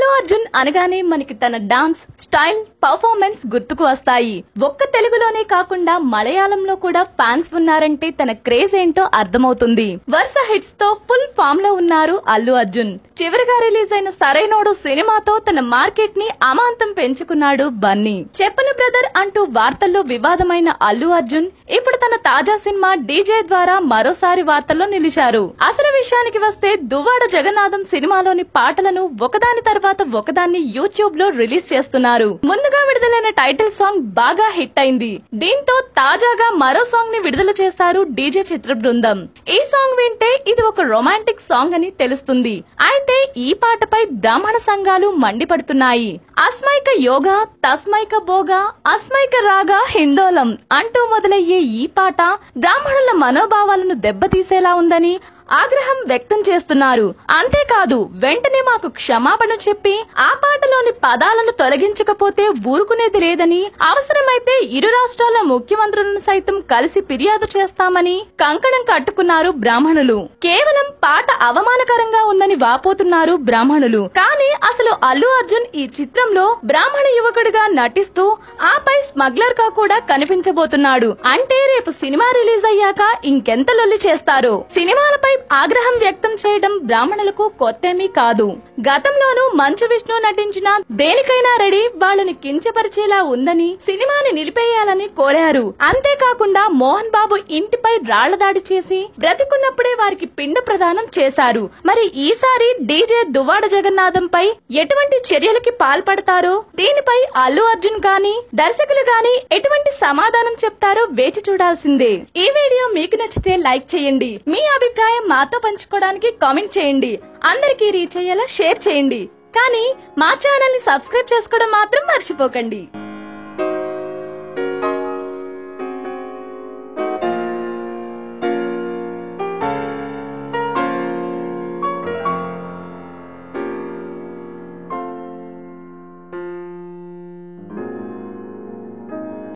అర్జున్ అనగానే మనకి తన డాన్స్ స్టైల్ పర్ఫార్మెన్స్ గుర్తుకు వస్తాయి. ఒక్క తెలుగులోనే కాకుండా మలయాళంలో కూడా ఫ్యాన్స్ ఉన్నారంటే తన క్రేజ్ ఏంటో అర్థమవుతుంది. వరుస హిట్స్తో ఫుల్ ఫామ్లో ఉన్నారు అల్లు అర్జున్. చివరిగా రిలీజ్ అయిన సరైనోడు సినిమాతో తన మార్కెట్ని అమాంతం పెంచుకున్నాడు బన్నీ. చెప్పని బ్రదర్ అంటూ వార్తల్లో వివాదమైన అల్లు అర్జున్ ఇప్పుడు తన తాజా సినిమా డీజే ద్వారా మరోసారి వార్తల్లో నిలిచారు. అసలు విషయానికి వస్తే దువ్వాడ జగన్నాథం సినిమాలోని పాటలను ఒకదాని తర్వాత ఒకదాన్ని యూట్యూబ్లో రిలీజ్ చేస్తున్నారు. ముందుగా విడుదలైన టైటిల్ సాంగ్ బాగా హిట్ అయింది. దీంతో తాజాగా మరో సాంగ్ని విడుదల చేశారు డీజే చిత్ర బృందం ఈ సాంగ్ వింటే ఇది ఒక రొమాంటిక్ సాంగ్ అని తెలుస్తుంది. అయితే ఈ పాటపై బ్రాహ్మణ సంఘాలు మండిపడుతున్నాయి. అస్మైక యోగ తస్మైక భోగ అస్మైక రాగా హిందోలం అంటూ మొదలయ్యే ఈ పాట బ్రాహ్మణుల మనోభావాలను దెబ్బతీసేలా ఉందని ఆగ్రహం వ్యక్తం చేస్తున్నారు. అంతేకాదు వెంటనే మాకు క్షమాపణ చెప్పి ఆ పాటలోని పదాలను తొలగించకపోతే ఊరుకునేది లేదని అవసరమైతే ఇరు రాష్ట్రాల ముఖ్యమంత్రులను సైతం కలిసి ఫిర్యాదు చేస్తామని కంకణం కట్టుకున్నారు బ్రాహ్మణ బ్రాహ్మణులు. కేవలం పాట అవమానకరంగా ఉందని వాపోతున్నారు బ్రాహ్మణులు. కానీ అసలు అల్లు అర్జున్ ఈ చిత్రంలో బ్రాహ్మణ యువకుడిగా నటిస్తూ ఆపై స్మగ్లర్గా కూడా కనిపించబోతున్నాడు. అంటే రేపు సినిమా రిలీజ్ అయ్యాక ఇంకెంత లొల్లి చేస్తారు? సినిమాలపై ఆగ్రహం వ్యక్తం చేయడం బ్రాహ్మణులకు కొత్తేమీ కాదు. గతంలోనూ మంచు విష్ణు నటించిన దేనికైనా రెడీ వాళ్ళని కించపరిచేలా ఉందని సినిమాని నిలిపేయాలని కోరారు. అంతేకాకుండా మోహన్ బాబు ఇంటిపై రాళ్ళ దాడి చేసి బ్రతికున్నప్పుడే వారికి పిండ ప్రదానం చేశారు. మరి ఈసారి డీజే దువ్వాడ జగన్నాథంపై ఎటువంటి చర్యలకి పాల్పడతారో? దీనిపై అల్లు అర్జున్ గాని దర్శకులు గాని ఎటువంటి సమాధానం చెప్తారో వేచి చూడాల్సిందే. ఈ వీడియో మీకు నచ్చితే లైక్ చేయండి. మీ అభిప్రాయం మాతో పంచుకోవడానికి కామెంట్ చేయండి. అందరికీ రీచ్ అయ్యేలా షేర్ చేయండి. కానీ మా ఛానల్ని సబ్స్క్రైబ్ చేసుకోవడం మాత్రం మర్చిపోకండి.